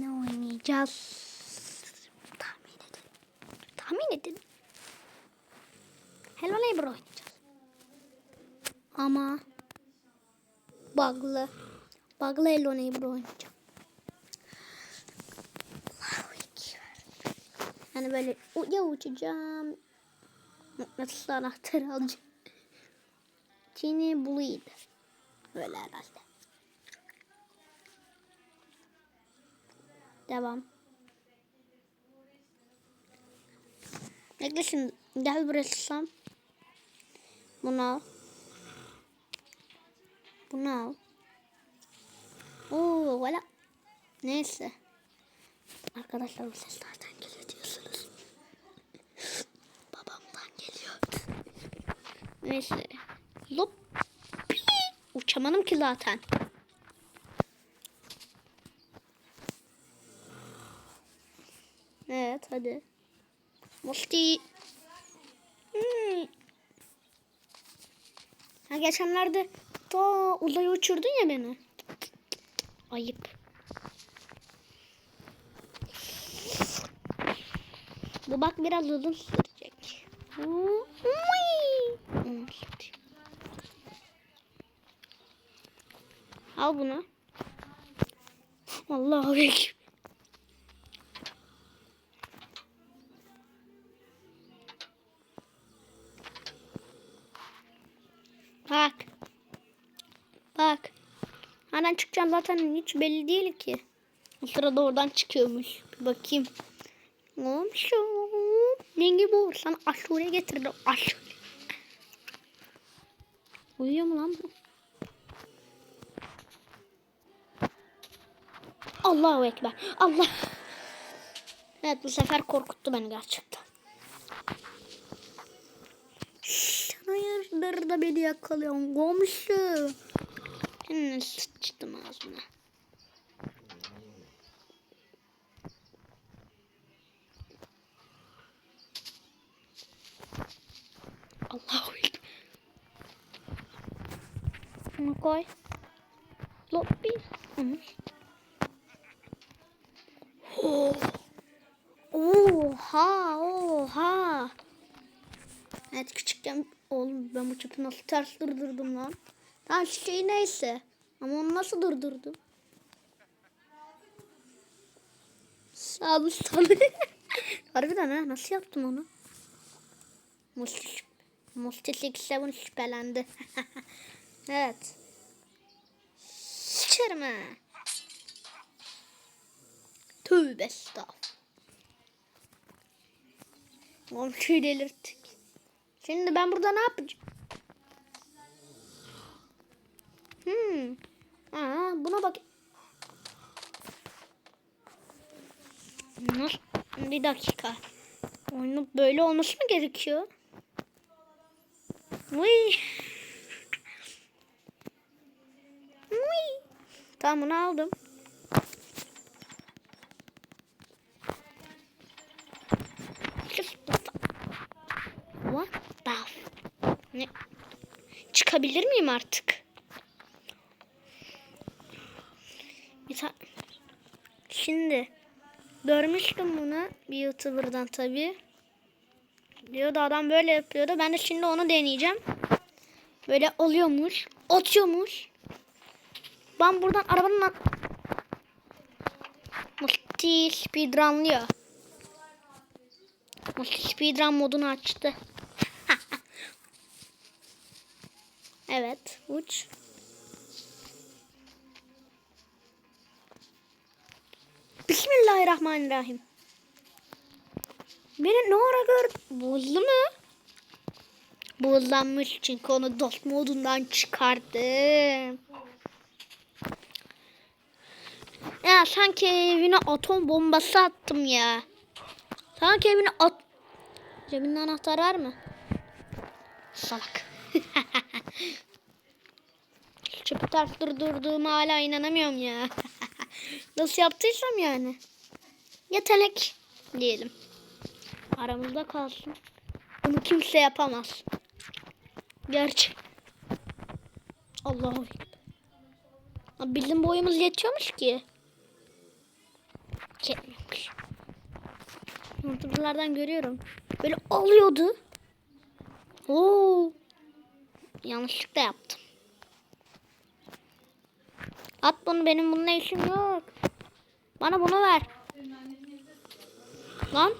ne oynayacağız? Tahmin edin. Tahmin edin. Hello Neighbor oynayacağız. Ama bug'lı. Bug'lı Hello Neighbor oynayacağım. Yani böyle ya uçacağım. Mıknatıslı anahtarı alacağım. Çini buluydu. Böyle herhalde. Devam. Şimdi. Gel buraya Sam. Bunu al. Bunu al. Oo, valla. Neyse. Arkadaşlar bu ses nereden geliyor diyorsunuz. Babamdan geliyor. Neyse. Lop. Uçamadım ki zaten. Evet hadi. Musti. Hmm. Ha geçenlerde ta uzaya uçurdun ya beni. Ayıp. Bu bak biraz uzun sürecek. Al bunu. Allahu ekber. Nereden çıkacağım zaten hiç belli değil ki. O sırada oradan çıkıyormuş. Bir bakayım. Ne olmuş o? Ne gibi o? Sana aşure getirdim. Aşure. Uyuyor mu lan bu? Allahu Ekber. Allah. Evet bu sefer korkuttu beni gerçekten. Hayırdır da beni yakalıyorsun komşu. Şimdi sıçtım ağzına. Allahu Ekber. Bunu koy. Hı. Oh. Oha, oha. Evet küçükken oğlum ben bu çöpü nasıl ters durdurdum lan. Tamam şey neyse. Ama onu nasıl durdurdum? Sağ ol sağ Harbiden ha nasıl yaptım onu? Musti, Musti 67 şüphelendi. evet. Sıçarım ha. Tövbe estağfurullah. Komşuyu delirttik. Şimdi ben burada ne yapacağım? Hmm. Aa, buna bak. Bir dakika. Oyunun böyle olması mı gerekiyor? Uy. Uy. Tamam bunu aldım. What the Ne? Çıkabilir miyim artık? Bir ta- Şimdi görmüştüm bunu bir YouTuber'dan tabii. Diyordu adam böyle yapıyordu. Ben de şimdi onu deneyeceğim. Böyle oluyormuş. Atıyormuş. Ben buradan arabanın lan... Multi speedrunlıyor. Multi speedrun modunu açtı. evet. Uç. Bismillahirrahmanirrahim. Beni ne ara gördü? Bozdu mu? Bozlanmış çünkü onu dost modundan çıkardım. Ya sanki evine atom bombası attım ya. Sanki evine at... Cebinde anahtar var mı? Salak. Çöpü ters durdurduğuma hala inanamıyorum ya. Nasıl yaptıysam yani. Yetenek diyelim. Aramızda kalsın. Bunu kimse yapamaz. Gerçek. Allah'u Bizim boyumuz yetiyormuş ki. fark etmiyormuş. Youtuberlardan görüyorum. Böyle alıyordu. Oo. Yanlışlıkla yaptım. At bunu benim bununla işim yok. Bana bunu ver. Lan.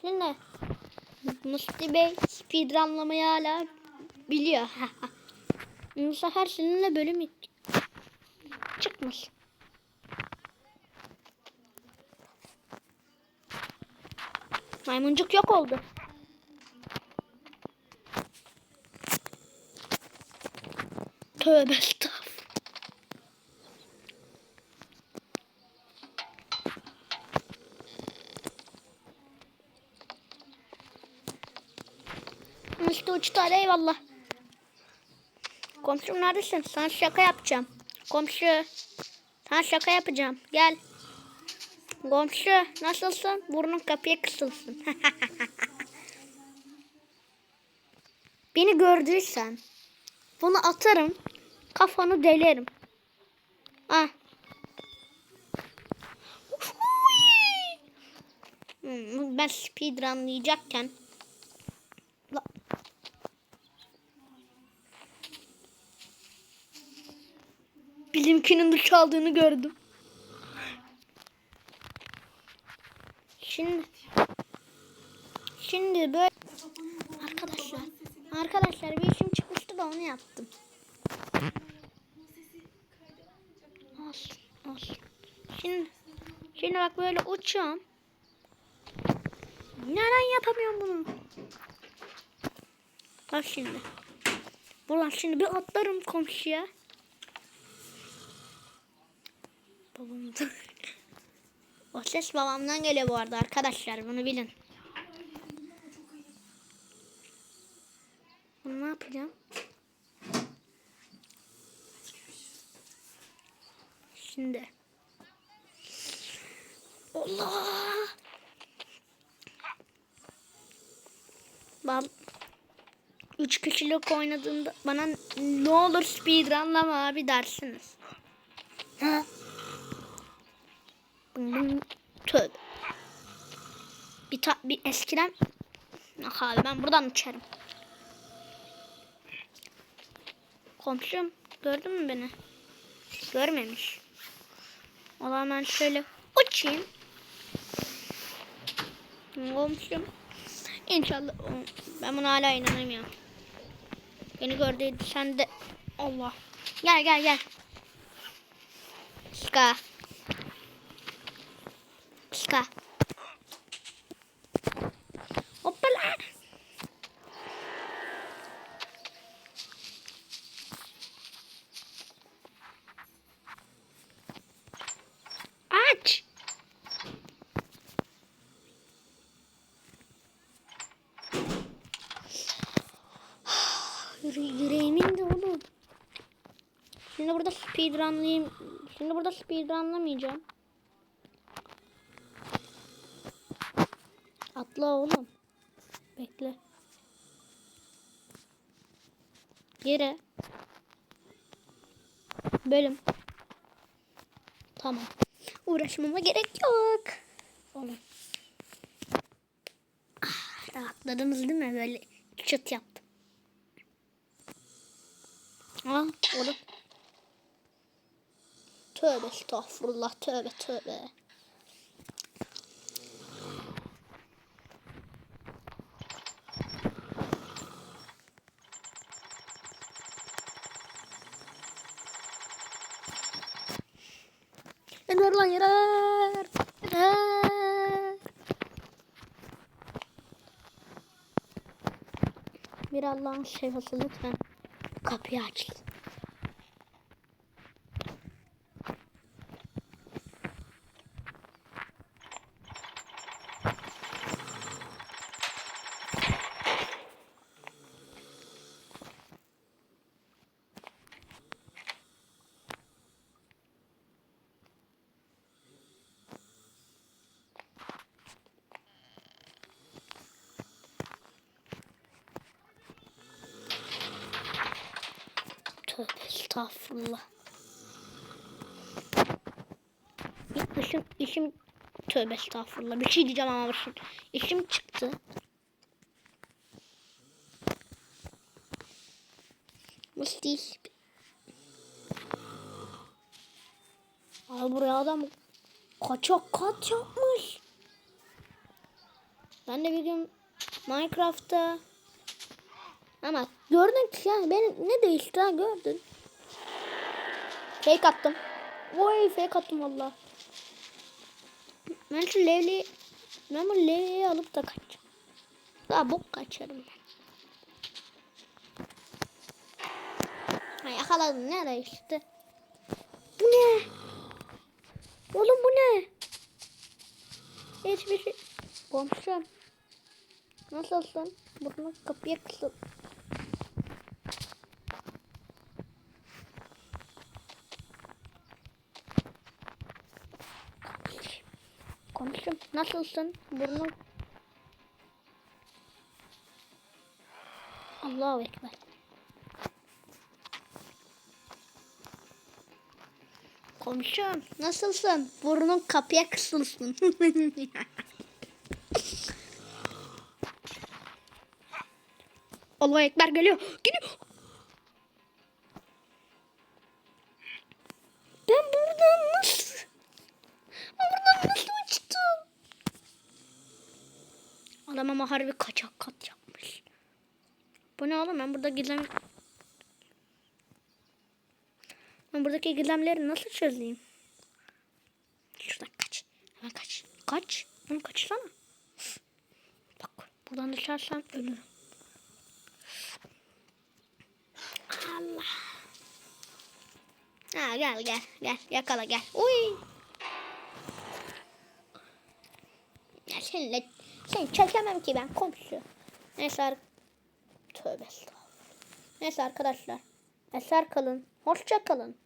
Şimdi Musti Bey speedrunlamayı hala biliyor. Bu sefer seninle bölüm çıkmış. Maymuncuk yok oldu. Tövbe estağfurullah. İşte uçtu hadi eyvallah. Komşum neredesin? Sana şaka yapacağım. Komşu. Sana şaka yapacağım. Gel. Komşu nasılsın? Burnun kapıya kısılsın. Beni gördüysen bunu atarım. Kafanı delerim. Ah. Hmm, ben speedrunlayacakken La- Bizimkinin duş gördüm. Şimdi Şimdi böyle Arkadaşlar Arkadaşlar bir işim da onu yaptım. Olsun olsun. Şimdi Şimdi bak böyle uçuyorum. Neden yapamıyorum bunu? Bak şimdi. Buradan şimdi bir atlarım komşuya. Babam da. o ses babamdan geliyor bu arada arkadaşlar bunu bilin. Bunu ne yapacağım? Şimdi. Allah. Bal. Üç kişilik oynadığında bana ne olur speedrunlama abi dersiniz. Tövbe. Bir, ta, bir eskiden Yok abi ben buradan uçarım. Komşum gördün mü beni? Görmemiş. Zaman ben şöyle uçayım. Komşum. İnşallah ben buna hala inanamıyorum. Beni gördüydü sen de Allah. Gel gel gel. Ska. Ska. Yüre yüreğimin de oğlum. Şimdi burada speedrunlayayım. Şimdi burada speedrunlamayacağım. Atla oğlum. Bekle. Yere. Bölüm. Tamam. Uğraşmama gerek yok. Oğlum. Ah, rahatladınız değil mi? Böyle çıt yaptım. Ah oğlum. Tövbe estağfurullah tövbe tövbe. Yener lan yener. Yener. Bir Allah'ın şefası lütfen kapıyı açsın. Estağfurullah. işim, işim tövbe estağfurullah. Bir şey diyeceğim ama işim, işim çıktı. Musti. Abi buraya adam kaçak kat yapmış. Ben de bir gün Minecraft'ta ama gördün ki yani ben ne değişti ha gördün. Fake attım. Oy fake attım valla. Ben şu levli ben bu levliyi alıp da kaçacağım. Daha bok kaçarım ben. Ha, yakaladım ne değişti? Bu ne? Oğlum bu ne? Hiçbir şey. Komşum. Nasılsın? Bunu kapıya kısıl. Komşum nasılsın? Burnu. Allahu Ekber. Komşum nasılsın? Burnun kapıya kısılsın. Allahu Ekber geliyor. Geliyor. Adam ama harbi kaçak kat yapmış. Bu ne oğlum? Ben burada gizem... Ben buradaki gizemleri nasıl çözeyim? Şuradan kaç. Hemen kaç. Kaç. Hemen kaçsana. Bak buradan düşersem ölürüm. Allah. Ha gel gel gel yakala gel. Uy. Ya seninle seni çekemem ki ben komşu. Neyse Tövbe estağfurullah. Neyse arkadaşlar. Eser kalın. Hoşça kalın.